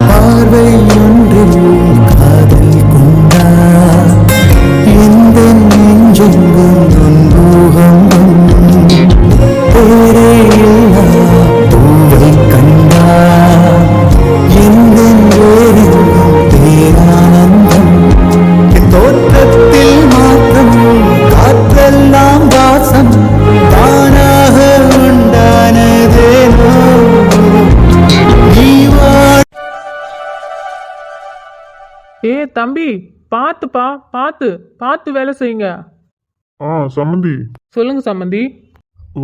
பார்வை ஒன்றில் தம்பி பார்த்துப்பா பார்த்து பார்த்து வேலை செய்யுங்க. ஆ சம்மந்தி சொல்லுங்க சம்மந்தி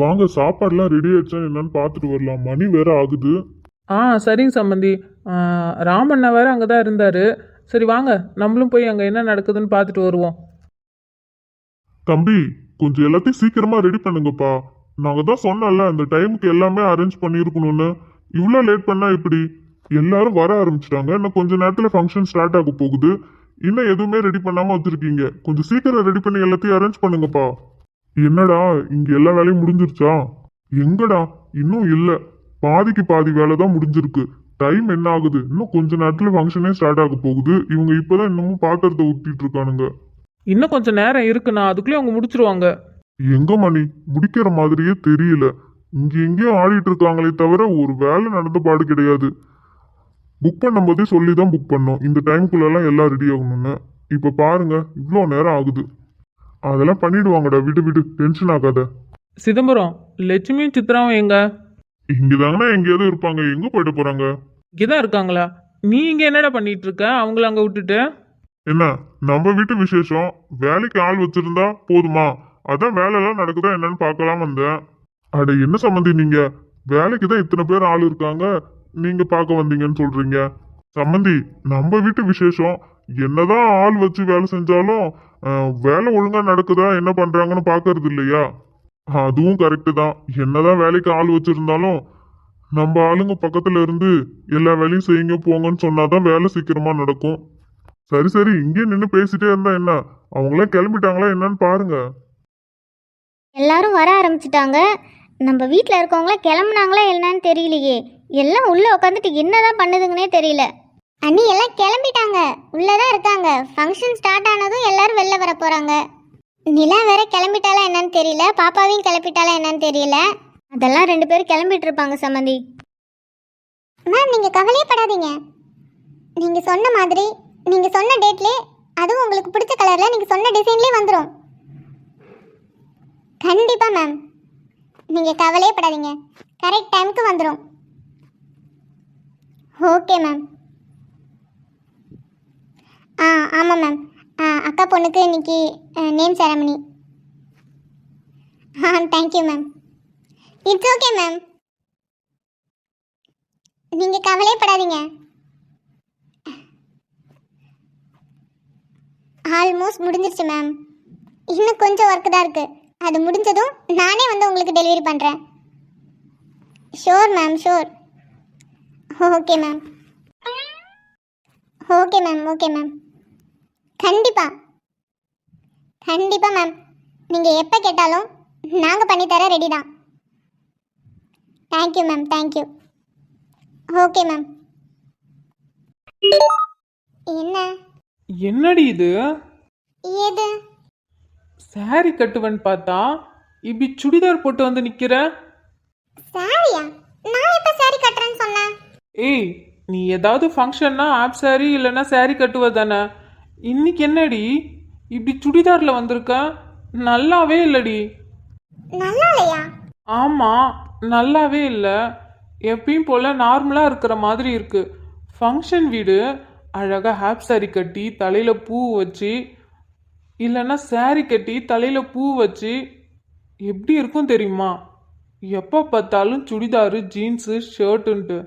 வாங்க சாப்பாடுலாம் ரெடி ஆயிடுச்சா என்னன்னு பார்த்துட்டு வரலாம். மணி வேற ஆகுது. ஆ சரிங்க சம்மந்தி ராமண்ணா வேற அங்கே தான் இருந்தார். சரி வாங்க. நம்மளும் போய் அங்கே என்ன நடக்குதுன்னு பார்த்துட்டு வருவோம். தம்பி கொஞ்சம் எல்லாத்தையும் சீக்கிரமா ரெடி பண்ணுங்கப்பா. நாங்க தான் சொன்னோம்ல இந்த டைமுக்கு எல்லாமே அரேஞ்ச் பண்ணியிருக்கணும்னு. இவ்வளோ லேட் பண்ணா எப்படி? எல்லாரும் வர ஆரம்பிச்சிட்டாங்க. இன்னும் கொஞ்ச நேரத்துல ஃபங்க்ஷன் ஸ்டார்ட் ஆக போகுது. இன்னும் எதுவுமே ரெடி பண்ணாம வச்சிருக்கீங்க கொஞ்சம் சீக்கிரம் ரெடி பண்ணி எல்லாத்தையும் அரேஞ்ச் பண்ணுங்கப்பா. என்னடா இங்க எல்லா வேலையும் முடிஞ்சிருச்சா? எங்கடா? இன்னும் இல்ல. பாதிக்கு பாதி வேலை தான் முடிஞ்சிருக்கு. டைம் என்ன ஆகுது? இன்னும் கொஞ்ச நேரத்துல ஃபங்க்ஷனே ஸ்டார்ட் ஆக போகுது. இவங்க இப்பதான் இன்னமும் பாத்திரத்தை ஊத்திட்டு இருக்கானுங்க. இன்னும் கொஞ்சம் நேரம் இருக்குண்ணா. அதுக்குள்ளே அவங்க முடிச்சிருவாங்க. எங்க மணி? முடிக்கிற மாதிரியே தெரியல. இங்க எங்கேயும் ஆடிட்டு இருக்காங்களே தவிர ஒரு வேலை நடந்த பாடு கிடையாது. புக் பண்ணும்போதே சொல்லி தான் புக் பண்ணோம். இந்த டைம்குள்ளெல்லாம் எல்லாம் ரெடி ஆகணும்னு. இப்ப பாருங்க இவ்வளோ நேரம் ஆகுது. அதெல்லாம் பண்ணிடுவாங்கடா. விடு விடு. டென்ஷன் ஆகாத. சிதம்பரம் லட்சுமியும் சித்ராவும் எங்க? இங்கதாங்கன்னா எங்கேயாவது இருப்பாங்க. எங்க போயிட்டு போறாங்க? இங்கே தான் இருக்காங்களா? நீ இங்கே என்னடா பண்ணிட்டு இருக்க அவங்கள அங்கே விட்டுட்டு? என்ன? நம்ம வீட்டு விசேஷம். வேலைக்கு ஆள் வச்சிருந்தா போதுமா? அதான் வேலையெல்லாம் நடக்குதா என்னன்னு பார்க்கலாம் வந்தேன். அட என்ன சம்மந்தி நீங்க? வேலைக்கு தான் இத்தனை பேர் ஆள் இருக்காங்க. நீங்க பார்க்க வந்தீங்கன்னு சொல்றீங்க. சம்மந்தி நம்ம வீட்டு விசேஷம். என்னதான் ஆள் வச்சு வேலை செஞ்சாலும் வேலை ஒழுங்கா நடக்குதா என்ன பண்றாங்கன்னு பார்க்கறது இல்லையா? அதுவும் கரெக்டு தான். என்னதான் வேலைக்கு ஆள் வச்சிருந்தாலும் நம்ம ஆளுங்க பக்கத்துல இருந்து எல்லா வேலையும் செய்யுங்க போங்கன்னு சொன்னாதான் வேலை சீக்கிரமா நடக்கும். சரி சரி இங்கே நின்று பேசிட்டே இருந்தா என்ன? அவங்களாம் கிளம்பிட்டாங்களா என்னன்னு பாருங்க. எல்லாரும் வர ஆரம்பிச்சிட்டாங்க. நம்ம வீட்டில் இருக்கவங்கள கிளம்புனாங்களா என்னன்னு தெரியலையே. எல்லாம் உள்ளே உட்காந்துட்டு என்னதான் பண்ணுதுங்கன்னே தெரியல. அண்ணி எல்லாம் கிளம்பிட்டாங்க. உள்ளே தான் இருக்காங்க. ஃபங்க்ஷன் ஸ்டார்ட் ஆனதும் எல்லாரும் வெளில வர போகிறாங்க நிலா வேற கிளம்பிட்டாலா என்னன்னு தெரியல. பாப்பாவையும் கிளப்பிட்டாளா என்னன்னு தெரியல. அதெல்லாம் ரெண்டு பேரும் கிளம்பிட்டு இருப்பாங்க சம்மந்தி. மேம் நீங்கள் கவலையே படாதீங்க. நீங்கள் சொன்ன மாதிரி நீங்கள் சொன்ன டேட்லேயே அதுவும் உங்களுக்கு பிடிச்ச கலரில் நீங்கள் சொன்ன டிசைன்லேயே வந்துடும் கண்டிப்பாக மேம் நீங்கள் கவலையே படாதீங்க. கரெக்ட் டைமுக்கு வந்துடும் ஓகே மேம் ஆ ஆமாம் மேம் ஆ அக்கா பொண்ணுக்கு இன்னைக்கு name ceremony ah thank you ma'am it's okay ma'am நீங்கள் கவலையே படாதீங்க. ஆல்மோஸ்ட் முடிஞ்சிருச்சு மேம் இன்னும் கொஞ்சம் ஒர்க் தான் இருக்குது அது முடிஞ்சதும் நானே வந்து உங்களுக்கு டெலிவரி பண்ணுறேன் sure ma'am sure okay ma'am. Okay ma'am okay ma'am. கண்டிப்பாக கண்டிப்பாக மேம். நீங்கள் எப்போ கேட்டாலும் நாங்கள் பண்ணித்தர ரெடி தான். Thank you ma'am thank you okay ma'am. என்ன? என்னடி இது? ஏது saree கட்டுவன்னு பார்த்தா இப்படி சுடிதார் போட்டு வந்து நிற்கிற சாரியா நான் எப்போ சாரி கட்டுறேன்னு சொன்னேன்? ஏய் நீ ஏதாவது ஃபங்க்ஷன்னா ஆப் saree இல்லைன்னா saree கட்டுவ தானே? இன்னைக்கு என்னடி? இப்படி சுடிதாரில் வந்திருக்க? நல்லாவே இல்லடி. நல்லா இல்லையா ஆமாம் நல்லாவே இல்லை. எப்பயும் போல் நார்மலாக இருக்கிற மாதிரி இருக்கு. ஃபங்க்ஷன் வீடு அழகாக ஹாப் saree கட்டி தலையில் பூ வச்சு இல்லைன்னா saree கட்டி தலையில் பூ வச்சு எப்படி இருக்கும் தெரியுமா? எப்போ பார்த்தாலும் சுடிதாரு ஜீன்ஸு ஷர்ட்டுன்ட்டு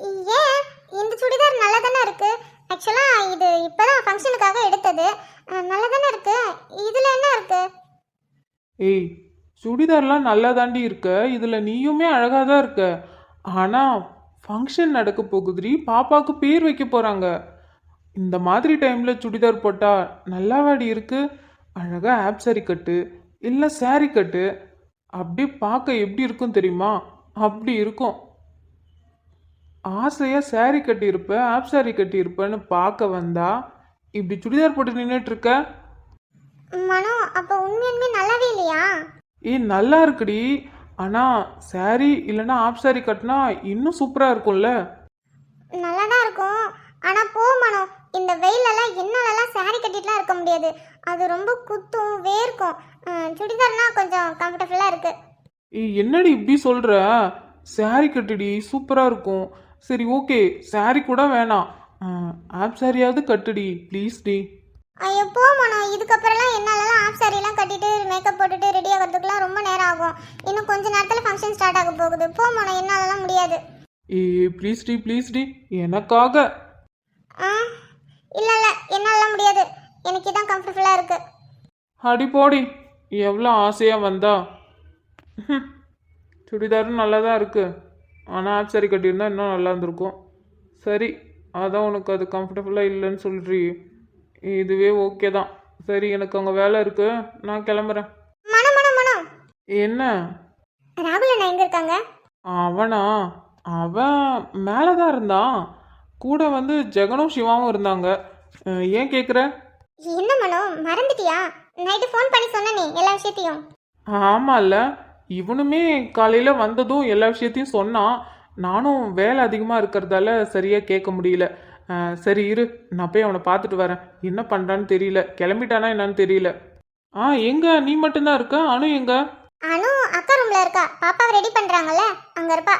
ஏன் இந்த சுடிதார் நல்லா தானே இருக்கு ஆக்சுவலாக இது இப்போதான் ஃபங்க்ஷனுக்காக எடுத்தது. நல்லா தானே இருக்கு? இதில் என்ன இருக்கு? ஏய் சுடிதார்லாம் நல்லா தாண்டி இருக்க? இதில் நீயுமே அழகாக தான் இருக்க. ஆனால் ஃபங்க்ஷன் நடக்க போகுதுரி பாப்பாவுக்கு பேர் வைக்க போகிறாங்க இந்த மாதிரி டைமில் சுடிதார் போட்டால் நல்லாவாடி இருக்கு? அழகாக ஆப் சாரி கட்டு இல்லை சாரி கட்டு. அப்படியே பார்க்க எப்படி இருக்கும் தெரியுமா? அப்படி இருக்கும். ஆசையாக saree கட்டியிருப்ப ஆப் saree கட்டியிருப்பேன்னு பார்க்க வந்தா இப்படி சுடிதார் போட்டு நின்றுட்டு இருக்க மனோ அப்போ உண்மையுமே நல்லாவே இல்லையா? ஏய் நல்லா இருக்குடி. ஆனால் saree இல்லைன்னா ஆப் saree கட்டினா இன்னும் சூப்பராக இருக்கும்ல? நல்லா தான் இருக்கும். ஆனால் போ மனோ. இந்த வெயிலெல்லாம் என்னாலலாம் saree கட்டிட்டுலாம் இருக்க முடியாது. அது ரொம்ப குத்தும் வேர்க்கும். அஹ், சுடிதார்னா கொஞ்சம் கம்ஃபர்டபுளாக இருக்கு. ஏய் என்னடி இப்படி சொல்கிற saree கட்டுடி சூப்பராக இருக்கும். சரி ஓகே saree கூட வேணாம். ஆப் சாரியாவது கட்டுடி. ப்ளீஸ் டி. ஐயோ போ மனோ. இதுக்கப்புறம்லாம் என்னாலலாம் ஆஃப் சாரிலாம் கட்டிட்டு மேக்கப் போட்டுட்டு ரெடி ஆகிறதுக்குலாம் ரொம்ப நேரம் ஆகும். இன்னும் கொஞ்ச நேரத்தில் ஃபங்க்ஷன் ஸ்டார்ட் ஆக போகுது. போ மனோ என்னாலலாம் முடியாது. ஏய் ப்ளீஸ் டி ப்ளீஸ் டி. எனக்காக. ஆ இல்லை இல்லை. என்னாலலாம் முடியாது. எனக்கு இதான் கம்ஃபர்டபுளாக இருக்கு. அடி போடி. எவ்வளோ ஆசையாக வந்தா. சுடிதாரும் நல்லா தான் இருக்குது ஆனால் ஆப் சாரி கட்டியிருந்தா இன்னும் நல்லா இருந்திருக்கும். சரி அதான் உனக்கு அது கம்ஃபர்டபுளாக இல்லைன்னு சொல்கிறீ இதுவே ஓகே தான். சரி எனக்கு அங்கே வேலை இருக்குது நான் கிளம்புறேன். என்ன? ராகுல் அண்ணா எங்கே இருக்காங்க? அவனா? அவன் மேலே தான் இருந்தான். கூட வந்து ஜெகனும் சிவாவும் இருந்தாங்க. ஏன் கேட்குற என்ன மனோ மறந்துட்டியா? நைட்டு ஃபோன் பண்ணி சொன்னனே எல்லா விஷயத்தையும். ஆமாம்ல இவனுமே காலையில் வந்ததும் எல்லா விஷயத்தையும் சொன்னான். நானும் வேலை அதிகமாக இருக்கிறதால சரியாக கேட்க முடியல. சரி இரு நான் போய் அவனை பார்த்துட்டு வரேன். என்ன பண்ணுறான்னு தெரியல. கிளம்பிட்டானா என்னன்னு தெரியல. ஆ எங்க? நீ மட்டும்தான் இருக்க? அனு எங்க? அனு அக்கா ரூம்ல இருக்கா. பாப்பாவை ரெடி பண்றாங்கல்ல? அங்க இருப்பா.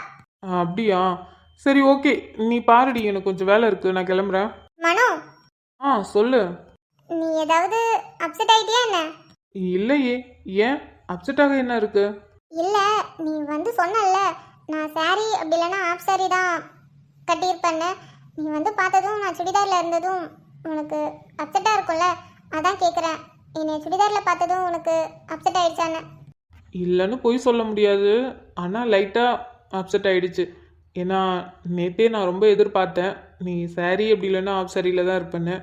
அப்படியா? சரி ஓகே. நீ பாருடி எனக்கு கொஞ்சம் வேலை இருக்கு. நான் கிளம்புறேன். மனோ? ஆ சொல்லு. நீ ஏதாவது அப்செட் ஆயிட்டியா என்ன? இல்லையே. ஏன்? அப்செட் ஆக என்ன இருக்கு? இல்லை நீ வந்து சொன்னல நான் சாரி அப்படி இல்லைன்னா ஆஃப் saree தான் கட்டியிருப்பேன்னு. நீ வந்து பார்த்ததும் நான் சுடிதாரில் இருந்ததும் உனக்கு அப்செட்டாக இருக்கும்ல? அதான் கேட்குறேன் என்னை சுடிதாரில் பார்த்ததும் உனக்கு அப்செட் ஆயிடுச்சான்னு. இல்லைன்னு பொய் சொல்ல முடியாது. ஆனால் லைட்டாக அப்செட் ஆயிடுச்சு. ஏன்னா நேற்றே நான் ரொம்ப எதிர்பார்த்தேன். நீ சாரி அப்படி இல்லைன்னா ஆஃப் சாரியில் தான் இருப்பேன்னு.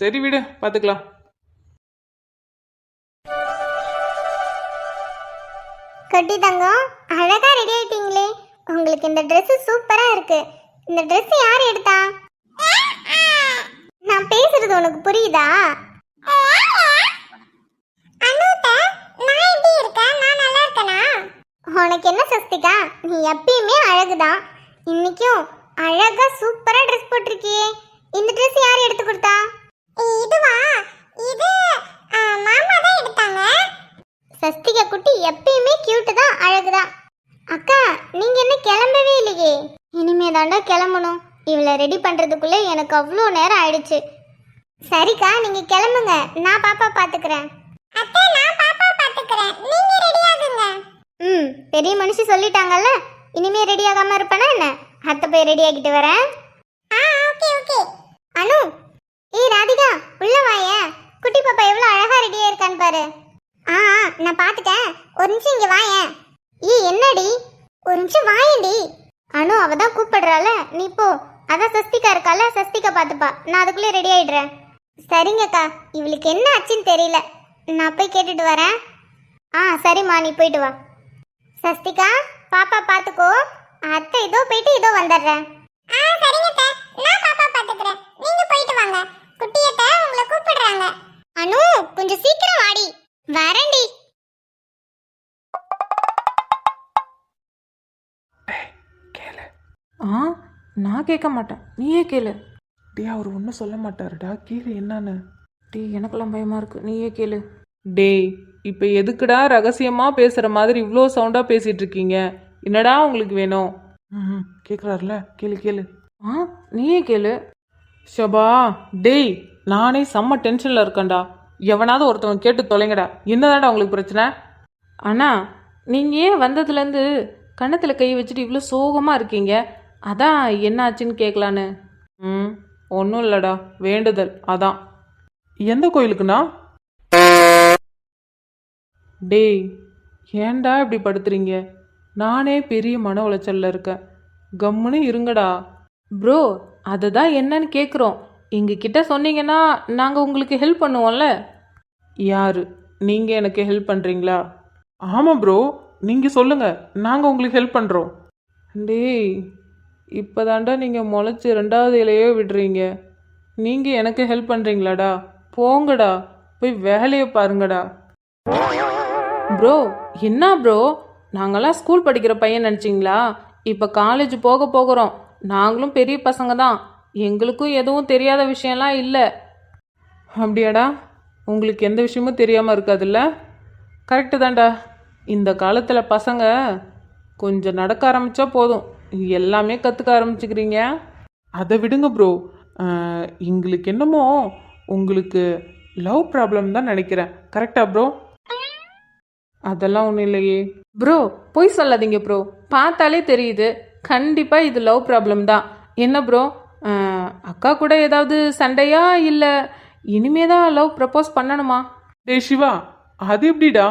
சரி விடு பார்த்துக்கலாம். கட்டி தங்கம். அழகா ரெடி ஆயிட்டீங்களே. உங்களுக்கு இந்த ட்ரெஸ் சூப்பரா இருக்கு. இந்த ட்ரெஸ் யார் எடுத்தா? நான் பேசுறது உனக்கு புரியுதா? உனக்கு என்ன சஸ்திகா? நீ எப்பயுமே அழகுதான் இன்னைக்கும் அழகா சூப்பரா ட்ரெஸ் போட்டிருக்கியே. இந்த ட்ரெஸ் யார் எடுத்து கொடுத்தா? இதுவா? இது மாமா தான் எடுத்தாங்க. சஸ்திகா குட்டி எப்பயுமே கியூட்டு தான் அழகு தான் அக்கா நீங்க என்ன கிளம்பவே இல்லையே. இனிமே தாண்டா கிளம்பணும். இவளை ரெடி பண்றதுக்குள்ளே எனக்கு அவ்வளோ நேரம் ஆயிடுச்சு. சரிக்கா நீங்க கிளம்புங்க. நான் பாப்பா பாத்துக்கிறேன். அத்தை நான் பாப்பா பாத்துக்கிறேன். நீங்க ரெடி ஆகுங்க. ம் பெரிய மனுஷி சொல்லிட்டாங்கல்ல. இனிமே ரெடி ஆகாம இருப்பேனா என்ன? அத்தை போய் ரெடி ஆகிட்டு வரேன். ஆ ஓகே ஓகே அனு ஏய் ராதிகா உள்ள வாயே குட்டி பாப்பா எவ்வளோ அழகா ரெடியா இருக்கான்னு பாரு. ஆ ஆ, நான் பார்த்துட்டேன். ஒரு நிமிஷம் இங்கே வாயேன். ஈ என்னடி? ஒரு நிமிஷம் வாயேண்டி. அனு அவ தான் கூப்பிடுறால நீ போ. அதான் சஸ்திகா இருக்கால சஸ்திகா பார்த்துப்பா. நான் அதுக்குள்ளே ரெடி ஆயிடுறேன். சரிங்கக்கா. இவளுக்கு என்ன ஆச்சுன்னு தெரியல. நான் போய் கேட்டுட்டு வரேன். ஆ சரிம்மா நீ போயிட்டு வா. சஸ்திகா பாப்பா பார்த்துக்கோ. அத்தை இதோ போயிட்டு இதோ வந்துடுறேன். ஆ சரிங்க நான் பாப்பா பார்த்துக்கிறேன். நீங்க போயிட்டு வாங்க. குட்டியத்தை உங்களை கூப்பிடுறாங்க. அனு கொஞ்சம் சீக்கிரம் வாடி. வரேன்டி. கேளு. ஆ நான் கேட்க மாட்டேன். நீயே கேளு. டே அவர் ஒன்றும் சொல்ல மாட்டாருடா. கேளு என்னன்னு? டே எனக்கெல்லாம் பயமா இருக்கு. நீயே கேளு. டேய் இப்போ எதுக்குடா ரகசியமா பேசுற மாதிரி இவ்வளோ சவுண்டா பேசிட்டு இருக்கீங்க? என்னடா உங்களுக்கு வேணும்? ம் கேட்குறாருல கேளு கேளு. ஆ நீயே கேளு. ஷபா டேய் நானே செம்ம டென்ஷனில் இருக்கேன்டா. எவனாவது ஒருத்தவன் கேட்டு தொலைங்கடா. என்னதான்டா உங்களுக்கு பிரச்சனை? அண்ணா நீங்கள் ஏன் வந்ததுலேருந்து கன்னத்தில் கை வச்சுட்டு இவ்வளோ சோகமாக இருக்கீங்க? அதான் என்ன ஆச்சுன்னு கேட்கலான்னு ம் ஒன்றும் இல்லைடா. வேண்டுதல் அதான். எந்த கோயிலுக்குண்ணா? டேய் ஏன்டா இப்படி படுத்துறீங்க? நானே பெரிய மன உளைச்சல்ல இருக்கேன். கம்முன்னு இருங்கடா. ப்ரோ அதுதான் என்னன்னு கேட்குறோம் எங்ககிட்ட சொன்னீங்கன்னா நாங்கள் உங்களுக்கு ஹெல்ப் பண்ணுவோம்ல. யார்? நீங்கள் எனக்கு ஹெல்ப் பண்ணுறீங்களா ஆமாம் ப்ரோ நீங்கள் சொல்லுங்கள் நாங்கள் உங்களுக்கு ஹெல்ப் பண்ணுறோம் டேய் இப்போதாண்டா நீங்கள் முளைச்சி ரெண்டாவது இலையோ விடுறீங்க. நீங்கள் எனக்கு ஹெல்ப் பண்ணுறீங்களாடா போங்கடா. போய் வேலையை பாருங்கடா. ப்ரோ என்ன ப்ரோ நாங்களாம் ஸ்கூல் படிக்கிற பையன் நினச்சிங்களா? இப்போ காலேஜ் போக போகிறோம். நாங்களும் பெரிய பசங்க தான். எங்களுக்கும் எதுவும் தெரியாத விஷயம்லாம் இல்லை. அப்படியாடா? உங்களுக்கு எந்த விஷயமும் தெரியாமல் இருக்காதுல்ல? கரெக்டு தான்டா. இந்த காலத்தில் பசங்க கொஞ்சம் நடக்க ஆரம்பித்தா போதும். எல்லாமே கற்றுக்க ஆரம்பிச்சுக்கிறீங்க. அதை விடுங்க ப்ரோ எங்களுக்கு என்னமோ உங்களுக்கு லவ் ப்ராப்ளம் தான் நினைக்கிறேன். கரெக்டா ப்ரோ அதெல்லாம் ஒன்றும் இல்லையே. ப்ரோ பொய் சொல்லாதீங்க ப்ரோ பார்த்தாலே தெரியுது. கண்டிப்பாக இது லவ் ப்ராப்ளம் தான். என்ன ப்ரோ அக்கா கூட ஏதாவது சண்டையா இல்லை இனிமே தான் லவ் ப்ரப்போஸ் பண்ணணுமா? டேய் சிவா அது எப்படிடா?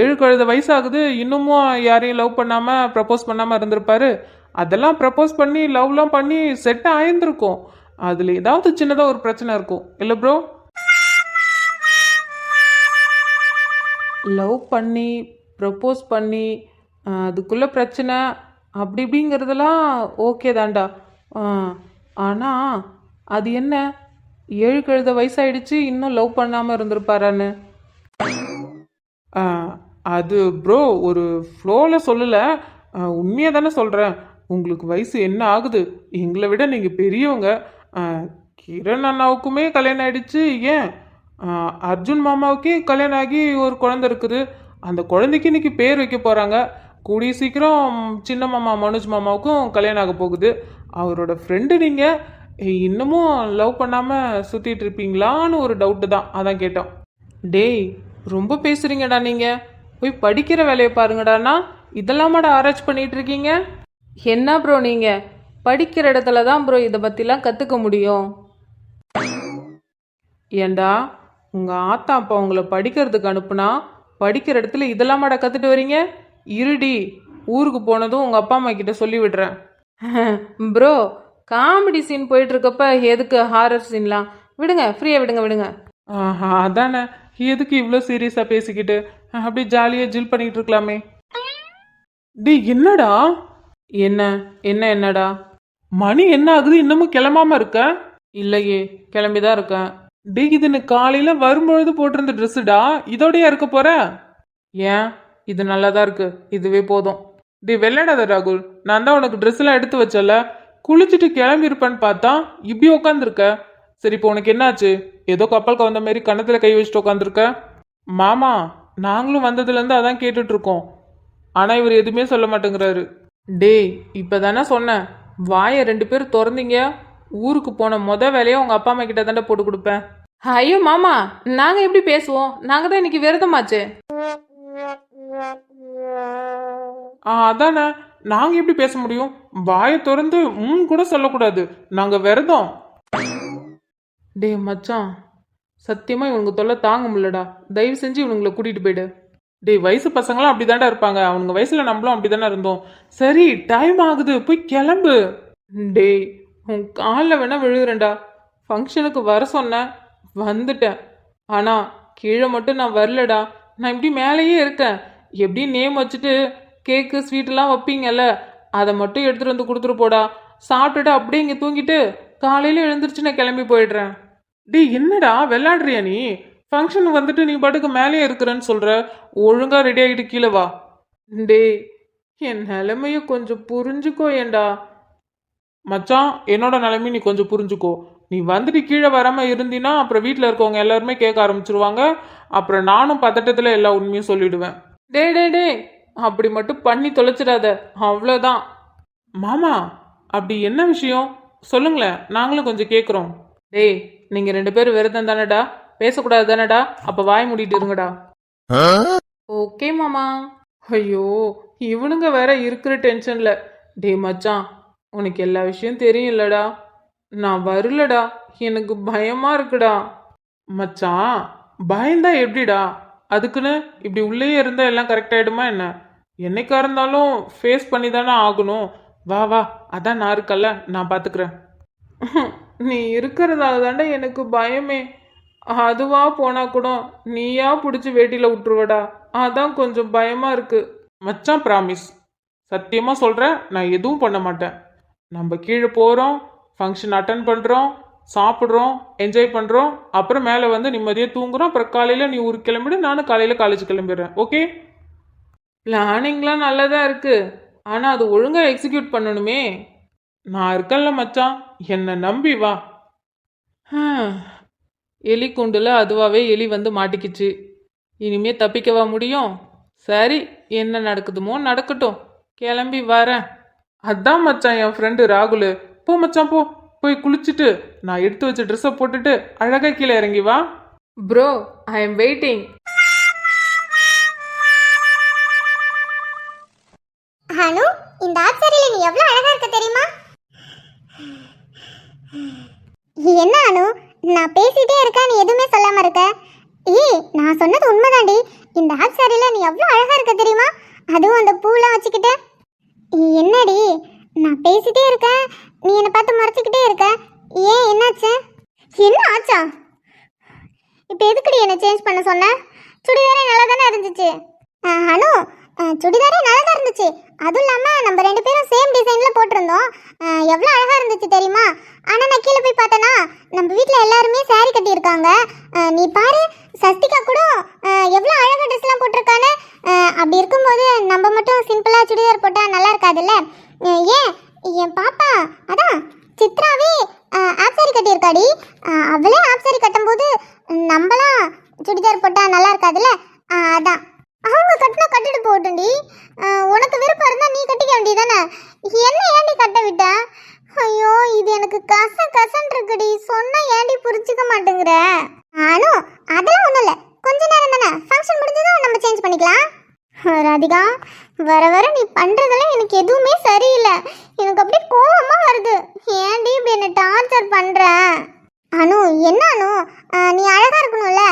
ஏழு கழுத வயசாகுது இன்னமும் யாரையும் லவ் பண்ணாமல் ப்ரப்போஸ் பண்ணாமல் இருந்திருப்பாரு. அதெல்லாம் ப்ரப்போஸ் பண்ணி லவ்லாம் பண்ணி செட் ஆயிருந்திருக்கும். அதில் ஏதாவது சின்னதாக ஒரு பிரச்சனை இருக்கும். இல்லை ப்ரோ லவ் பண்ணி ப்ரப்போஸ் பண்ணி அதுக்குள்ள பிரச்சனை அப்படி இப்படிங்கிறதெல்லாம் ஓகே தான்டா. ஆனால் அது என்ன? ஏழு கழுத வயசாயிடுச்சு இன்னும் லவ் பண்ணாமல் இருந்திருப்பாரான்னு. அது ப்ரோ ஒரு ஃப்ளோவில் சொல்லலை. உண்மையாக தானே சொல்கிறேன் உங்களுக்கு வயசு என்ன ஆகுது? எங்களை விட நீங்கள் பெரியவங்க. கிரண் அண்ணாவுக்குமே கல்யாணம் ஆகிடுச்சு ஏன்? அர்ஜுன் மாமாவுக்கே கல்யாணம் ஆகி ஒரு குழந்த இருக்குது. அந்த குழந்தைக்கு இன்றைக்கி பேர் வைக்க போகிறாங்க கூடிய சீக்கிரம் சின்ன மாமா மனோஜ் மாமாவுக்கும் கல்யாணம் ஆக போகுது. அவரோட ஃப்ரெண்டு நீங்கள் இன்னமும் லவ் பண்ணாமல் சுற்றிட்டு இருப்பீங்களான்னு ஒரு டவுட்டு தான். அதான் கேட்டோம். டேய் ரொம்ப பேசுகிறீங்கடா நீங்கள் போய் படிக்கிற வேலையை பாருங்கடாண்ணா இதெல்லாமாடா ஆராய்ச்சி பண்ணிட்டு இருக்கீங்க? என்ன ப்ரோ நீங்கள் படிக்கிற இடத்துல தான் ப்ரோ இதை பற்றிலாம் கற்றுக்க முடியும். ஏண்டா உங்கள் ஆத்தா அப்பா உங்களை படிக்கிறதுக்கு அனுப்புனா படிக்கிற இடத்துல இதெல்லாமாடா கற்றுட்டு வரீங்க? இருடி ஊருக்கு போனதும் உங்கள் அப்பா அம்மா கிட்ட சொல்லி விடுறேன் ப்ரோ காமெடி சீன் போயிட்டு இருக்கப்ப எதுக்கு ஹாரர் சீன்லாம் விடுங்க ஃப்ரீயாக விடுங்க விடுங்க. ஆஹா அதானே. எதுக்கு இவ்வளோ சீரியஸாக பேசிக்கிட்டு? அப்படியே ஜாலியாக ஜில் பண்ணிட்டு இருக்கலாமே. டி என்னடா? என்ன என்ன என்னடா? மணி என்ன ஆகுது? இன்னமும் கிளம்பாம இருக்க? இல்லையே கிளம்பி தான் இருக்கேன். டி இது காலையில் வரும்பொழுது போட்டிருந்த ட்ரெஸ்ஸுடா இதோடயா இருக்க போற? ஏன்? இது நல்லா தான் இருக்கு. இதுவே போதும். டி வெள்ளடாத ராகுல். நான் தான் உனக்கு ட்ரெஸ்லாம் எடுத்து வச்சல குளிச்சுட்டு கிளம்பி இருப்பேன்னு பார்த்தா இப்படி உட்காந்துருக்க சரி இப்போ உனக்கு என்னாச்சு? ஏதோ கப்பல் கவர்ந்த மாதிரி கன்னத்துல கை வச்சுட்டு உட்காந்துருக்க மாமா நாங்களும் வந்ததுலேருந்து அதான் கேட்டுட்டு இருக்கோம் ஆனா இவர் எதுவுமே சொல்ல மாட்டேங்கிறாரு. டேய் இப்பதானே சொன்னேன். வாயை ரெண்டு பேரும் திறந்தீங்க. ஊருக்கு போன முத வேலையை உங்க அப்பா அம்மா கிட்ட தாண்டா போட்டு கொடுப்பேன். ஐயோ மாமா நாங்க எப்படி பேசுவோம்? நாங்க தான் இன்னைக்கு விரதமாச்சே. ஆ அதானே. நாங்க எப்படி பேச முடியும்? வாயை திறந்து ம் கூட சொல்லக்கூடாது. நாங்க விரதம் டேய் மச்சான். சத்தியமா இவங்க தொல்லை தாங்க முடியலடா. தயவு செஞ்சு இவனுங்களை கூட்டிட்டு போயிடு. டேய் வயசு பசங்களாம் அப்படிதான்டா இருப்பாங்க. அவனுங்க வயசுல நம்மளும் அப்படிதானே இருந்தோம். சரி டைம் ஆகுது. போய் கிளம்பு. டேய் உன் காலில் வேணா விழுகிறேன்டா. ஃபங்க்ஷனுக்கு வர சொன்னேன். வந்துட்டேன். ஆனா கீழே மட்டும் நான் வரலடா. நான் இப்படி மேலேயே இருக்கேன். எப்படி நேம் வச்சுட்டு கேக்கு ஸ்வீட்டெல்லாம் வைப்பீங்கல்ல. அதை மட்டும் எடுத்துட்டு வந்து கொடுத்துரு போடா. சாப்பிட்டுட்டு அப்படியே இங்கே தூங்கிட்டு காலையில் எழுந்திரிச்சு நான் கிளம்பி போயிடுறேன். டி என்னடா விளாடுறியா நீ? ஃபங்க்ஷன் வந்துட்டு நீ பாட்டுக்கு மேலேயே இருக்கிறேன்னு சொல்கிற ஒழுங்காக ரெடி ஆகிட்டு கீழே வா. டேய் என் நிலைமையை கொஞ்சம் புரிஞ்சுக்கோ ஏண்டா. மச்சான் என்னோட நிலைமை நீ கொஞ்சம் புரிஞ்சுக்கோ. நீ வந்துட்டு கீழே வராமல் இருந்தீன்னா அப்புறம் வீட்டில் இருக்கவங்க எல்லாருமே கேட்க ஆரம்பிச்சிருவாங்க. அப்புறம் நானும் பதட்டத்தில் எல்லா உண்மையும் சொல்லிடுவேன். டே டே டே அப்படி மட்டும் பண்ணி தொலைச்சிடாத. அவ்வளோதான் மாமா அப்படி என்ன விஷயம்? சொல்லுங்களேன் நாங்களும் கொஞ்சம் கேட்குறோம் டேய் நீங்கள் ரெண்டு பேரும் விரதம் தானடா? பேசக்கூடாது தானடா? அப்போ வாய் மூடிட்டு இருங்கடா. ஓகே மாமா. ஐயோ இவனுங்க வேற இருக்கிற டென்ஷனில். டேய் மச்சான் உனக்கு எல்லா விஷயம் தெரியும்லடா. நான் வரலடா. எனக்கு பயமா இருக்குடா. மச்சான் பயந்தா எப்படிடா? அதுக்குன்னு இப்படி உள்ளேயே இருந்தா எல்லாம் கரெக்ட் ஆயிடுமா என்ன? என்னைக்கா இருந்தாலும் ஃபேஸ் பண்ணி தானே ஆகணும். வா வா அதான் நான் இருக்கல்ல நான் பார்த்துக்கிறேன் நீ இருக்கிறதால தாண்டா எனக்கு பயமே. அதுவா போனா கூட நீயா பிடிச்சி வேட்டியில விட்டுருவடா அதான் கொஞ்சம் பயமா இருக்கு. மச்சான் ப்ராமிஸ் சத்தியமா சொல்றேன் நான் எதுவும் பண்ண மாட்டேன். நம்ம கீழே போகிறோம் ஃபங்க்ஷன் அட்டன் பண்ணுறோம் சாப்பிட்றோம் என்ஜாய் பண்ணுறோம் அப்புறம் மேலே வந்து நிம்மதியாக தூங்குறோம் அப்புறம் காலையில் நீ ஊருக்கு கிளம்பிடு நானும் காலையில் காலேஜ் கிளம்பிடுறேன். ஓகே பிளானிங்லாம் நல்லதாக இருக்குது ஆனால் அது ஒழுங்காக எக்ஸிக்யூட் பண்ணணுமே. நான் இருக்கேன்ல மச்சான். என்னை நம்பி வா. எலி கூண்டில் அதுவாகவே எலி வந்து மாட்டிக்கிச்சு. இனிமே தப்பிக்கவா முடியும்? சரி என்ன நடக்குதுமோ நடக்கட்டும். கிளம்பி வரேன். அதான் மச்சான் என் ஃப்ரெண்டு ராகுல். போ மச்சான் போ. போய் குளிச்சுட்டு நான் எடுத்து வச்ச ட்ரெஸ்ஸை போட்டுட்டு அழகாக கீழே இறங்கி வா. Bro I am waiting Anu இந்த ஆச்சாரியில நீ எவ்வளவு அழகா இருக்க தெரியுமா? என்ன அனு நான் பேசிட்டே இருக்கேன் நீ எதுவுமே சொல்லாம இருக்க? ஏய் நான் சொன்னது உண்மைதாண்டி. இந்த ஆப் சாரியில நீ எவ்வளவு அழகா இருக்க தெரியுமா? அதுவும் அந்த பூலாம் வச்சுக்கிட்டு. என்னடி நான் பேசிட்டே இருக்கேன் நீ என்னை பார்த்து மறைச்சிக்கிட்டே இருக்க. ஏன் என்னாச்சு? என்ன ஆச்சா? இப்போ எதுக்குடி என்னை சேஞ்ச் பண்ண சொன்ன? சுடிதாரே நல்லா தானே இருந்துச்சு ஹலோ சுடிதாரே நல்லா தான் இருந்துச்சு. அதுவும் இல்லாமல் நம்ம ரெண்டு பேரும் சேம் டிசைனில் போட்டிருந்தோம். எவ்வளோ அழகாக இருந்துச்சு தெரியுமா? ஆனால் நான் கீழே போய் பார்த்தேன்னா நம்ம வீட்டில் எல்லாருமே சாரி கட்டியிருக்காங்க. நீ பாரு சஸ்திகா கூட எவ்வளோ அழகாக ட்ரெஸ்லாம் போட்டிருக்கானே அப்படி இருக்கும்போது நம்ம மட்டும் சிம்பிளாக சுடிதார் போட்டால் நல்லா இருக்காதுல்ல? ஏன்? என் பாப்பா அதான் சித்ராவே ஆப் சாரி கட்டியிருக்காடி. அவளே ஆப் சாரி கட்டும்போது நம்மளாம் சுடிதார் போட்டால் நல்லா இருக்காதுல்ல? அதான். அவங்க கட்டினா கட்டிட்டு போகட்டும்டி உனக்கு விருப்பம் இருந்தால் நீ கட்டிக்க வேண்டியதானே என்ன ஏண்டி கட்ட விட்ட? ஐயோ இது எனக்கு கச கசன் இருக்குடி. சொன்னால் ஏண்டி புரிஞ்சுக்க மாட்டேங்கிற? ஆனும் அதெல்லாம் ஒன்றும் இல்லை. கொஞ்ச நேரம் தானே? ஃபங்க்ஷன் முடிஞ்சதும் நம்ம சேஞ்ச் பண்ணிக்கலாம். ராதிகா வர வர நீ பண்ணுறதெல்லாம் எனக்கு எதுவுமே சரியில்லை. எனக்கு அப்படியே கோபமாக வருது. ஏன்டி இப்படி என்ன டார்ச்சர் பண்ணுற அனு என்ன அனு? நீ அழகாக இருக்கணும்ல.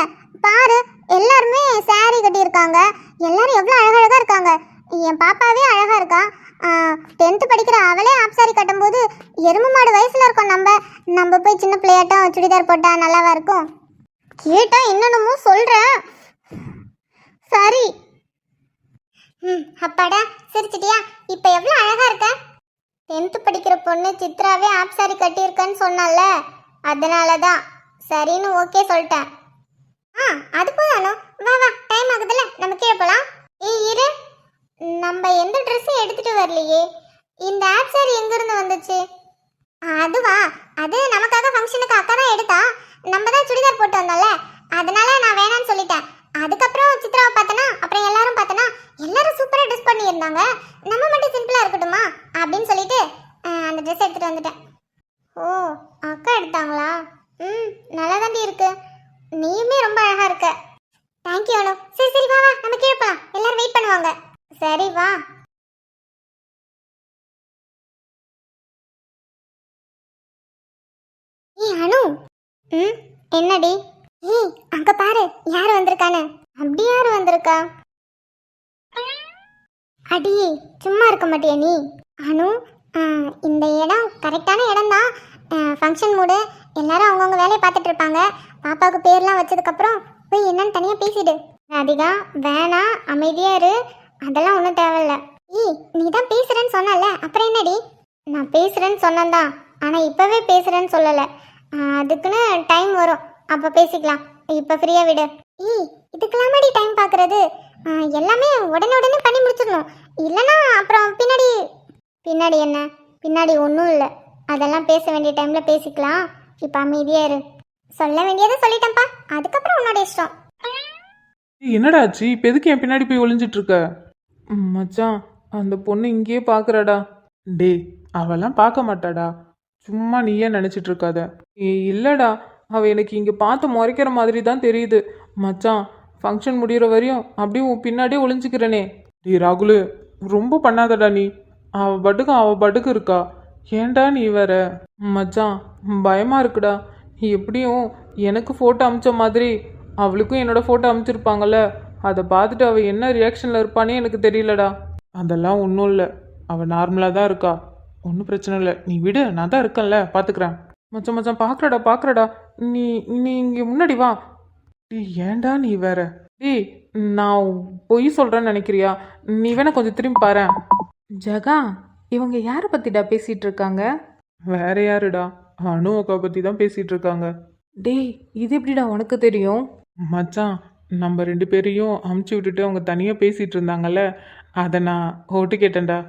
பாரு எல்லாருமே சாரி கட்டியிருக்காங்க. எல்லாரும் எவ்வளோ அழகழகாக இருக்காங்க. என் பாப்பாவே அழகாக இருக்கா? டென்த்து படிக்கிற அவளே ஆப் சாரி கட்டும்போது எருமை மாடு வயசில் இருக்கோம் நம்ம. நம்ம போய் சின்ன பிள்ளையாட்டம் சுடிதார் போட்டால் நல்லாவா இருக்கும்? கேட்டால் என்னென்னமோ சொல்கிறேன் சரி ம் அப்பாடா சிரிச்சிட்டியா? இப்போ எவ்வளோ அழகாக இருக்க? டென்த்து படிக்கிற பொண்ணு சித்ராவே ஆப் சாரி கட்டியிருக்கேன்னு சொன்னால. அதனால தான் சரின்னு ஓகே சொல்லிட்டேன். ஆ அது போதானோ? வா வா டைம் ஆகுதுல்ல நம்ம கீழே போகலாம் ஏய் இரு. நம்ம எந்த ட்ரெஸ்ஸும் எடுத்துட்டு வரலையே? இந்த ஆப் சாரி எங்கேருந்து வந்துச்சு? அதுவா? அது நமக்காக ஃபங்க்ஷனுக்கு அக்கா தான் எடுத்தா. நம்ம தான் சுடிதார் போட்டு வந்தோம்ல. அதனால நான் வேணாம்னு சொல்லிட்டேன். அதுக்கப்புறம் சித்ராவை பார்த்தனா அப்புறம் எல்லாரும் பார்த்தனா எல்லாரும் சூப்பராக ட்ரெஸ் பண்ணியிருந்தாங்க. நம்ம மட்டும் சிம்பிளாக இருக்கட்டுமா? அப்படின்னு சொல்லிட்டு அந்த ட்ரெஸ் எடுத்துகிட்டு வந்துட்டேன். ஓ அக்கா எடுத்தாங்களா? ம் நல்லா தாண்டி இருக்குது நீயுமே ரொம்ப அழகா இருக்க. Thank you Anu. சரி சரி வா வா நம்ம கீழே போலாம். எல்லாரும் வெயிட் பண்ணுவாங்க. சரி வா. ஏய் அனு. ம் என்னடி? ஏய் அங்க பாரு யார் வந்திருக்கான்னு. அப்படி யார் வந்திருக்கா? அடி சும்மா இருக்க மாட்டியா நீ? அனு ஆ, இந்த இடம் கரெக்டான இடம் தான் ஃபங்க்ஷன் மூடு எல்லாரும் அவங்கவுங்க வேலையை பார்த்துட்டு இருப்பாங்க. பாப்பாவுக்கு பேர்லாம் வச்சதுக்கப்புறம் போய் என்னன்னு தனியாக பேசிடு. ராதிகா வேணாம் அமைதியாக இரு. அதெல்லாம் ஒன்றும் தேவையில்ல. ஈ நீ தான் பேசுகிறேன்னு சொன்னல அப்புறம் என்னடி? நான் பேசுகிறேன்னு சொன்னேன்தான் ஆனால் இப்போவே பேசுகிறேன்னு சொல்லலை. அதுக்குன்னு டைம் வரும். அப்போ பேசிக்கலாம். இப்போ ஃப்ரீயாக விடு. ஈ இதுக்கெல்லாமடி டைம் பார்க்குறது எல்லாமே உடனே உடனே பண்ணி முடிச்சிடணும். இல்லைன்னா அப்புறம் பின்னாடி பின்னாடி என்ன? பின்னாடி ஒன்றும் இல்லை. அதெல்லாம் பேச வேண்டிய டைமில் பேசிக்கலாம். இப்போ அமைதியா இரு. சொல்ல வேண்டியதை சொல்லிட்டேன்ப்பா. அதுக்கப்புறம் உன்னோட இஷ்டம். ஏய், என்னடா ஆச்சு? இப்போ எதுக்கு என் பின்னாடி போய் ஒளிஞ்சிட்டு இருக்க? ம், மச்சான் அந்த பொண்ணு இங்கேயே பார்க்குறாடா டேய் அவெல்லாம் பார்க்க மாட்டாடா. சும்மா நீயே நினச்சிட்டு இருக்காத. ஏய் இல்லைடா அவ எனக்கு இங்கே பார்த்து முறைக்கிற மாதிரி தான் தெரியுது. மச்சான் ஃபங்க்ஷன் முடிகிற வரையும் அப்படியே உன் பின்னாடியே ஒளிஞ்சிக்கிறனே. டேய் ராகுலு ரொம்ப பண்ணாதடா நீ. அவ பட்டுக்கு அவ பட்டுக்கு இருக்கா. ஏன்டா நீ வேற? மச்சான் பயமா இருக்குடா. எப்படியும் எனக்கு ஃபோட்டோ அமிச்ச மாதிரி அவளுக்கும் என்னோட ஃபோட்டோ அமிச்சிருப்பாங்கல்ல. அதை பார்த்துட்டு அவள் என்ன ரியாக்ஷனில் இருப்பானே எனக்கு தெரியலடா. அதெல்லாம் ஒன்றும் இல்லை. அவள் நார்மலாக தான் இருக்கா. ஒன்றும் பிரச்சனை இல்லை. நீ விடு நான் தான் இருக்கேன்ல பார்த்துக்கிறேன் மச்சான் மச்சான் பார்க்குறடா பார்க்குறடா நீ நீ இங்கே முன்னாடி வா. டேய் ஏன்டா நீ வேற? டேய் நான் பொய் சொல்கிறேன்னு நினைக்கிறியா? நீ வேணா கொஞ்சம் திரும்பி பாரு ஜகா இவங்க யாரை பற்றிடா பேசிகிட்டு இருக்காங்க வேற யாருடா? அனு அக்கா பற்றி தான் பேசிகிட்டு இருக்காங்க டேய் இது எப்படிடா உனக்கு தெரியும்? மச்சான் நம்ம ரெண்டு பேரையும் அமுச்சு விட்டுட்டு அவங்க தனியாக பேசிகிட்டு இருந்தாங்கல்ல அதை நான் ஓட்டு கேட்டேன்டா.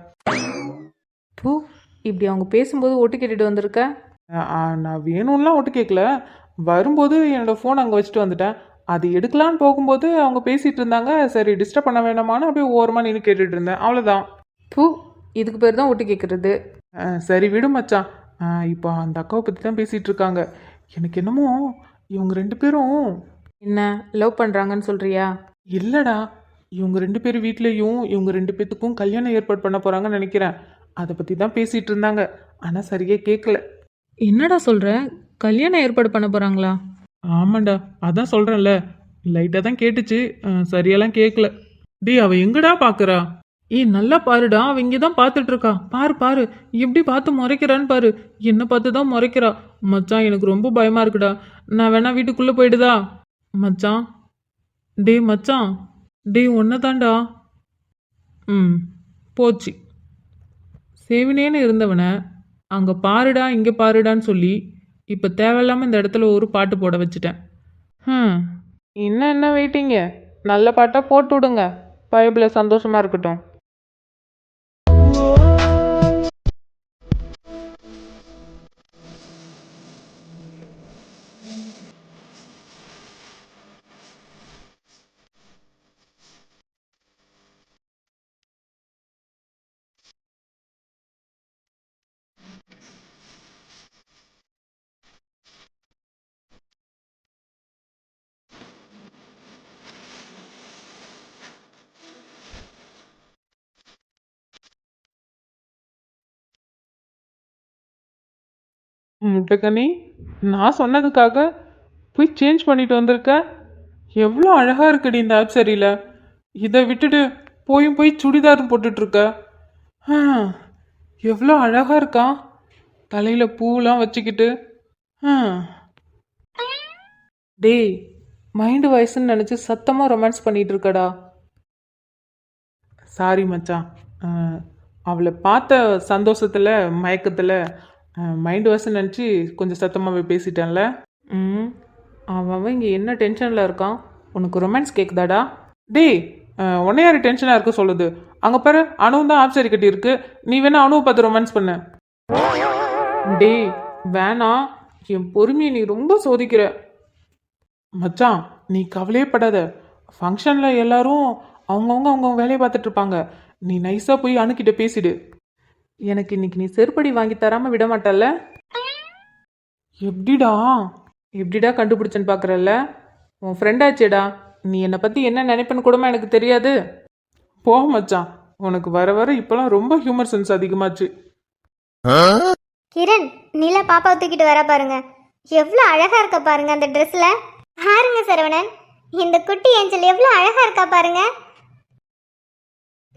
பூ இப்படி அவங்க பேசும்போது ஒட்டு கேட்டுட்டு வந்திருக்க? நான் வேணும்லாம் ஓட்டு கேட்கல வரும்போது என்னோடய ஃபோன் அங்கே வச்சுட்டு வந்துட்டேன். அது எடுக்கலான்னு போகும்போது அவங்க பேசிகிட்டு இருந்தாங்க சரி டிஸ்டர்ப் பண்ண வேணாமான்னு அப்படியே ஓரமாக நின்று கேட்டுட்டு இருந்தேன் அவ்வளோதான் பூ இதுக்கு பேர் தான் ஒட்டு கேட்குறது சரி விடு மச்சான். இப்போ அந்த அக்காவை பற்றி தான் பேசிகிட்டு இருக்காங்க. எனக்கு என்னமோ இவங்க ரெண்டு பேரும் என்ன லவ் பண்ணுறாங்கன்னு சொல்கிறியா இல்லைடா. இவங்க ரெண்டு பேர் வீட்லேயும் இவங்க ரெண்டு பேத்துக்கும் கல்யாணம் ஏற்பாடு பண்ண போகிறாங்கன்னு நினைக்கிறேன். அதை பற்றி தான் பேசிகிட்டு இருந்தாங்க. ஆனால் சரியாக கேட்கல என்னடா சொல்கிற கல்யாணம் ஏற்பாடு பண்ண போகிறாங்களா ஆமாண்டா அதான் சொல்கிறேன்ல லைட்டாக தான் கேட்டுச்சு. அஹ், சரியாலாம் கேட்கல டேய் அவ எங்கடா பார்க்கறா ஏய் நல்லா பாருடா அவ இங்கே தான் பார்த்துட்டு இருக்கா பாரு பாரு எப்படி பார்த்து முறைக்கிறான்னு பாரு. என்ன பார்த்து தான் முறைக்கிறா. மச்சான் எனக்கு ரொம்ப பயமா இருக்குடா. நான் வேணா வீட்டுக்குள்ளே போயிடுதா? மச்சான் டேய் மச்சான் டேய் ஒன்னதாண்டா ம் போச்சு. சேவினேன்னு இருந்தவனை அங்கே பாருடா இங்கே பாருடான்னு சொல்லி இப்போ தேவையில்லாமல் இந்த இடத்துல ஒரு பாட்டு போட வச்சுட்டேன். ம் இன்னும் என்ன வெயிட்டிங்க நல்ல பாட்டாக போட்டு விடுங்க. பைபிள் சந்தோஷமாக இருக்கட்டும். முட்டைக்கனி நான் சொன்னதுக்காக போய் சேஞ்ச் பண்ணிட்டு வந்திருக்க. எவ்வளோ அழகாக இருக்குடி இந்த ஆப் சரியில். இதை விட்டுட்டு போயும் போய் சுடிதாரும் போட்டுட்ருக்க. எவ்வளோ அழகாக இருக்கான் தலையில் பூவெலாம் வச்சுக்கிட்டு. டேய் மைண்டு வயசுன்னு நினச்சி சத்தமாக ரொமான்ஸ் பண்ணிட்டு இருக்கடா சாரி மச்சான் அவளை பார்த்த சந்தோஷத்தில் மயக்கத்தில் மைண்ட் வாசம் நினச்சி கொஞ்சம் சத்தமாகவே பேசிட்டேன்ல. ம் அவன் இங்கே என்ன டென்ஷனில் இருக்கான்? உனக்கு ரொமான்ஸ் கேட்குதாடா டேய் உன்னை யார் டென்ஷனாக இருக்க சொல்லுது? அங்கே பாரு அணுவும் தான் ஆப்சரி கட்டியிருக்கு. நீ வேணா அணுவை பார்த்து ரொமான்ஸ் பண்ண. டேய் வேணாம் என் பொறுமையை நீ ரொம்ப சோதிக்கிற. மச்சான் நீ கவலையே படாத. ஃபங்க்ஷனில் எல்லாரும் அவங்கவுங்க அவங்க வேலையை பார்த்துட்டு இருப்பாங்க. நீ நைஸாக போய் அணுக்கிட்ட பேசிடு. எனக்கு இன்னைக்கு நீ செருப்படி வாங்கி தராம விட மாட்டல்ல? எப்படிடா? எப்படிடா கண்டுபிடிச்சேன்னு பார்க்குறல்ல உன் ஃப்ரெண்டாச்சேடா நீ என்னை பற்றி என்ன நினைப்பேன்னு கூடமா எனக்கு தெரியாது. போ மச்சான். உனக்கு வர வர இப்போலாம் ரொம்ப ஹியூமர் சென்ஸ் அதிகமாச்சு. கிரண் நில பாப்பாவை தூக்கிட்டு வர பாருங்க. எவ்வளோ அழகா இருக்கா பாருங்க அந்த ட்ரெஸ்ல பாருங்க சரவணன். இந்த குட்டி ஏஞ்சல் எவ்வளோ அழகா இருக்கா பாருங்க.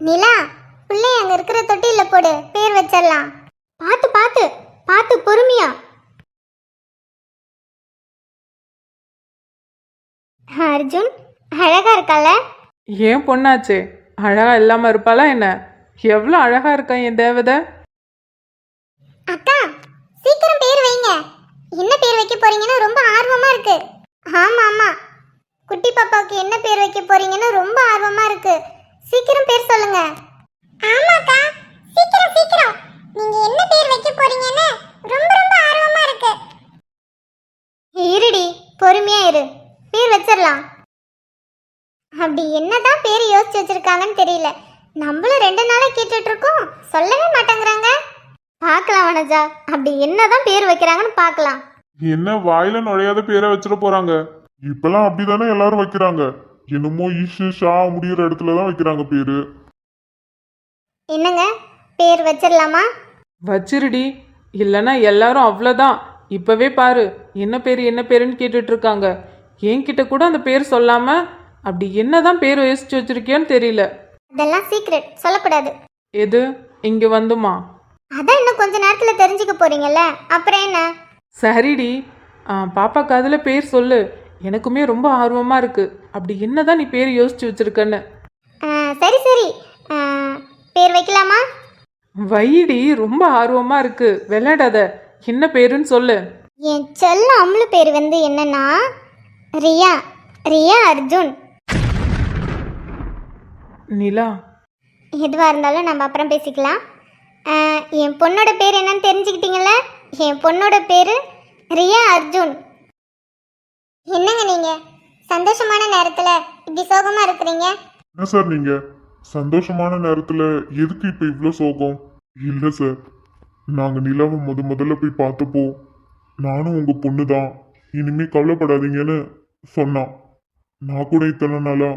நிலா பிள்ளை அங்க இருக்கிற தொட்டில போடு. பேர் வச்சிடலாம். பார்த்து பார்த்து பார்த்து பொறுமையா. அர்ஜுன் அழகா இருக்கால? ஏன் பொண்ணாச்சே? அழகா இல்லாமல் இருப்பாளா என்ன? எவ்வளோ அழகா இருக்கா என் தேவதை. அக்கா சீக்கிரம் பேர் வைங்க. என்ன பேர் வைக்க போறீங்கன்னு ரொம்ப ஆர்வமா இருக்கு. ஆமா ஆமா. குட்டி பாப்பாவுக்கு என்ன பேர் வைக்க போறீங்கன்னு ரொம்ப ஆர்வமா இருக்கு. சீக்கிரம் பேர் சொல்லுங்க. ஆமாக்கா. சீக்கிரம் சீக்கிரம். நீங்க என்ன பேர் வைக்க போறீங்கன்னு ரொம்ப ரொம்ப ஆர்வமா இருக்கு. இருடி பொறுமையா இரு. பேர் வச்சிடலாம். அப்படி என்னதான் பேர் யோசிச்சு வச்சிருக்காங்கன்னு தெரியல. நம்மளும் ரெண்டு நாளா கேட்டுட்டு இருக்கோம். சொல்லவே மாட்டேங்கிறாங்க. பார்க்கலாம் வனஜா. அப்படி என்னதான் பேர் வைக்கிறாங்கன்னு பார்க்கலாம். என்ன வாயில நுழையாத பேரை வச்சிட போறாங்க? இப்பெல்லாம் அப்படிதானே எல்லாரும் வைக்கிறாங்க. என்னமோ ஈஷு ஷா முடியிற இடத்துல தான் வைக்கிறாங்க பேரு. என்னங்க? பேர் வச்சிடலாமா வச்சிருடி. இல்லைன்னா எல்லாரும் அவ்வளோதான் இப்போவே பாரு என்ன பேர் என்ன பேருன்னு கேட்டுட்டு இருக்காங்க என்கிட்ட கூட அந்த பேர் சொல்லாம அப்படி என்னதான் பேர் யோசிச்சு வச்சிருக்கியோன்னு தெரியல. அதெல்லாம் சீக்ரெட் சொல்லக்கூடாது. எது? இங்கே வந்துமா? அதான் இன்னும் கொஞ்ச நேரத்துல தெரிஞ்சுக்க போறீங்கல்ல அப்புறம் என்ன? சரிடி. ஆ, பாப்பாக்கு அதில் பேர் சொல்லு. எனக்குமே ரொம்ப ஆர்வமாக இருக்கு. அப்படி என்னதான் நீ பேர் யோசிச்சு வச்சிருக்கன்னு. சரி சரி. பேர் வைக்கலாமா? வைடி ரொம்ப ஆர்வமா இருக்கு. விளையாடாத. என்ன பேருன்னு சொல்லு. என் செல்ல அம்லு பேர் வந்து என்னன்னா ரியா. ரியா அர்ஜுன். நிலா. எதுவாக இருந்தாலும் நம்ம அப்புறம் பேசிக்கலாம். என் பொண்ணோட பேர் என்னன்னு தெரிஞ்சுக்கிட்டீங்கல்ல? என் பொண்ணோட பேர் ரியா அர்ஜுன். என்னங்க நீங்க? சந்தோஷமான நேரத்தில் இப்படி சோகமா இருக்கிறீங்க? என்ன சார் நீங்க? சந்தோஷமான நேரத்துல எதுக்கு இப்ப இவ்வளோ சோகம்? இல்ல சார் நாங்க நிலாவை முத முதல்ல போய் பார்த்தப்போ நானும் உங்க பொண்ணு தான் இனிமே கவலைப்படாதீங்கன்னு சொன்னான் நான் கூட இத்தனை நாளா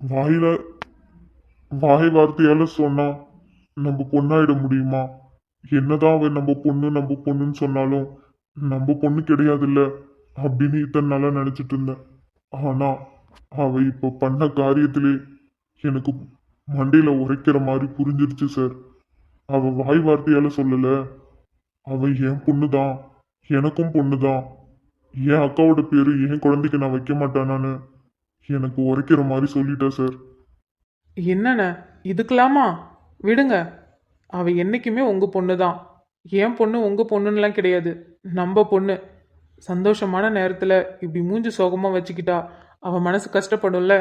வாயில வாய் வார்த்தையால சொன்னான் நம்ம பொண்ணாயிட முடியுமா? என்னதான் அவன் நம்ம பொண்ணு நம்ம பொண்ணுன்னு சொன்னாலும் நம்ம பொண்ணு கிடையாதுல்ல அப்படின்னு இத்தனை நாளா நினைச்சிட்டு இருந்தேன். ஆனா அவ இப்ப பண்ண காரியத்திலே எனக்கு மண்டையில உரைக்கிற மாதிரி புரிஞ்சிருச்சு சார் அவ வாய் வார்த்தையால சொல்லல. அவ என் பொண்ணு தான் எனக்கும் பொண்ணு தான் என் அக்காவோட பேரு என் குழந்தைக்கு நான் வைக்க மாட்டானான்னு எனக்கு உரைக்கிற மாதிரி சொல்லிட்டா சார் என்னண்ணே இதுக்கலாமா விடுங்க. அவ என்னைக்குமே உங்க பொண்ணு தான் என் பொண்ணு உங்க பொண்ணுன்னெலாம் கிடையாது. நம்ம பொண்ணு. சந்தோஷமான நேரத்துல இப்படி மூஞ்சி சோகமா வச்சுக்கிட்டா அவ மனசு கஷ்டப்படும்ல?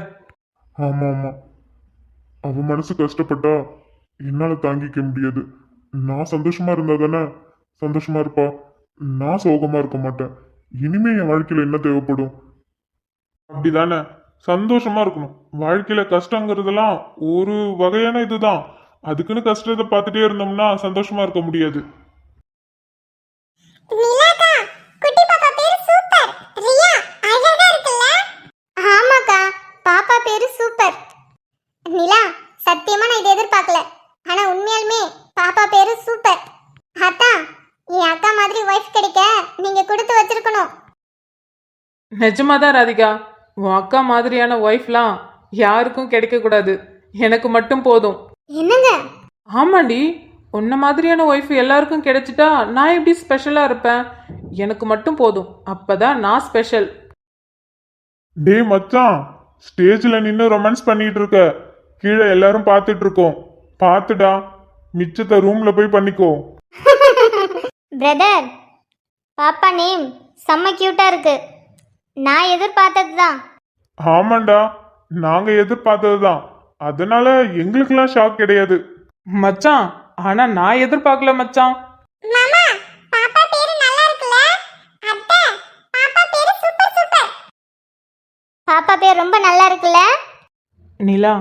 ஆமா ஆமா. அவன் மனசு கஷ்டப்பட்டா என்னால் தாங்கிக்க முடியாது. நான் சந்தோஷமா இருந்தா தானே? சந்தோஷமா இருப்பா. நான் சோகமா இருக்க மாட்டேன். இனிமே என் வாழ்க்கையில என்ன தேவைப்படும்? அப்படிதானே? சந்தோஷமா இருக்கணும். வாழ்க்கையில கஷ்டங்கிறதெல்லாம் ஒரு வகையான இதுதான். அதுக்குன்னு கஷ்டத்தை பார்த்துட்டே இருந்தோம்னா சந்தோஷமா இருக்க முடியாது நிலாக்கா குட்டி பாப்பா பேரு சூப்பர் ரியா அழகா இருக்குல்ல ஆமாக்கா பாப்பா பேரு சூப்பர் நிலா சத்தியமா நான் இதை எதிர்பார்க்கல ஆனா உண்மையாலுமே பாப்பா பேரு சூப்பர் அதான் என் அக்கா மாதிரி ஒய்ஃப் கிடைக்க நீங்க கொடுத்து வச்சிருக்கணும். நிஜமாதான் ராதிகா. உன் அக்கா மாதிரியான ஒய்ஃப்லாம் யாருக்கும் கிடைக்கக்கூடாது எனக்கு மட்டும் போதும். என்னங்க? ஆமாண்டி. உன்ன மாதிரியான ஒய்ஃப் எல்லாருக்கும் கிடைச்சிட்டா நான் எப்படி ஸ்பெஷலாக இருப்பேன்? எனக்கு மட்டும் போதும். அப்பதான் நான் ஸ்பெஷல் டேய் மச்சான். ஸ்டேஜ்ல நின்று ரொமான்ஸ் பண்ணிட்டு இருக்க. கீழே எல்லாரும் பார்த்துட்டு இருக்கோம். பார்த்துடா. மிச்சத்தை ரூம்ல போய் பண்ணிக்கோ. பிரதர் பாப்பா நேம் செம்ம கியூட்டா இருக்கு. நான் எதிர்பார்த்தது தான் ஆமாண்டா நாங்க எதிர்பார்த்ததுதான். அதனால எங்களுக்கெல்லாம் ஷாக் கிடையாது. மச்சான் ஆனா நான் எதிர்பார்க்கல மச்சான். மாமா பாப்பா பேரு நல்லா இருக்குல்ல? அத்தை பாப்பா பேரு சூப்பர் சூப்பர் பாப்பா பேர் ரொம்ப நல்லா இருக்குல்ல? நிலா.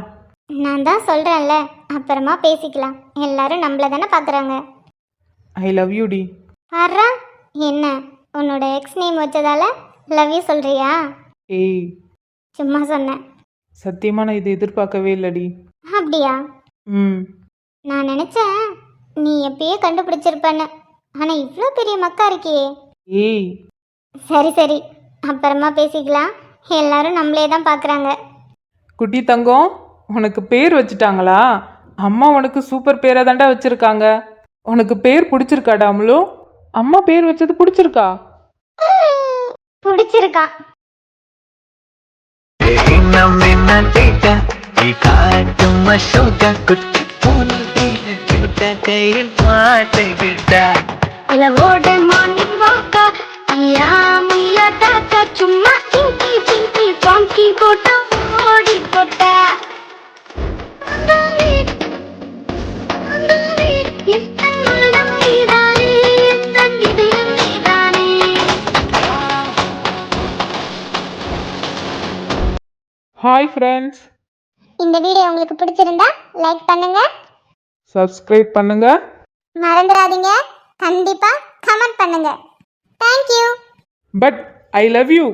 நான் தான் சொல்றேன்ல அப்புறமா பேசிக்கலாம். எல்லாரும் நம்மள தானே பாக்குறாங்க. ஐ லவ் யூ டி. பாடுறா என்ன உன்னோட எக்ஸ் நேம் வச்சதால லவ் யூ சொல்றியா? ஏய். சும்மா சொன்னேன். சத்தியமா நான் இதை எதிர்பார்க்கவே இல்லடி. அப்படியா? ம். நான் நினைச்சேன் நீ எப்பயே கண்டுபிடிச்சிருப்பேன்னு. ஆனா இவ்வளோ பெரிய மக்கா இருக்கியே. ஏய். சரி சரி. அப்புறமா பேசிக்கலாம். எல்லாரும் நம்மளே தான் பார்க்குறாங்க குட்டி தங்கம் உனக்கு பேர் வச்சுட்டாங்களா? அம்மா உனக்கு சூப்பர் பேரை தாண்டா வச்சிருக்காங்க. உனக்கு பேர் பிடிச்சிருக்காடா அம்லு? அம்மா பேர் வச்சது பிடிச்சிருக்கா? நீ காட்டும் அசோக குட்டி போன கிட்ட கையில் மாட்டுகிட்ட இலவோட மார்னிங் வாக்கா ஐயா முய்யா தாத்தா சும்மா சிங்கி சிங்கி பாங்கி போட்டு ஹாய் ஃப்ரெண்ட்ஸ் இந்த வீடியோ உங்களுக்கு பிடிச்சிருந்தா லைக் பண்ணுங்க. சப்ஸ்கிரைப் பண்ணுங்க. மறந்துடாதீங்க. கண்டிப்பா கமெண்ட் பண்ணுங்க. Thank you but I love you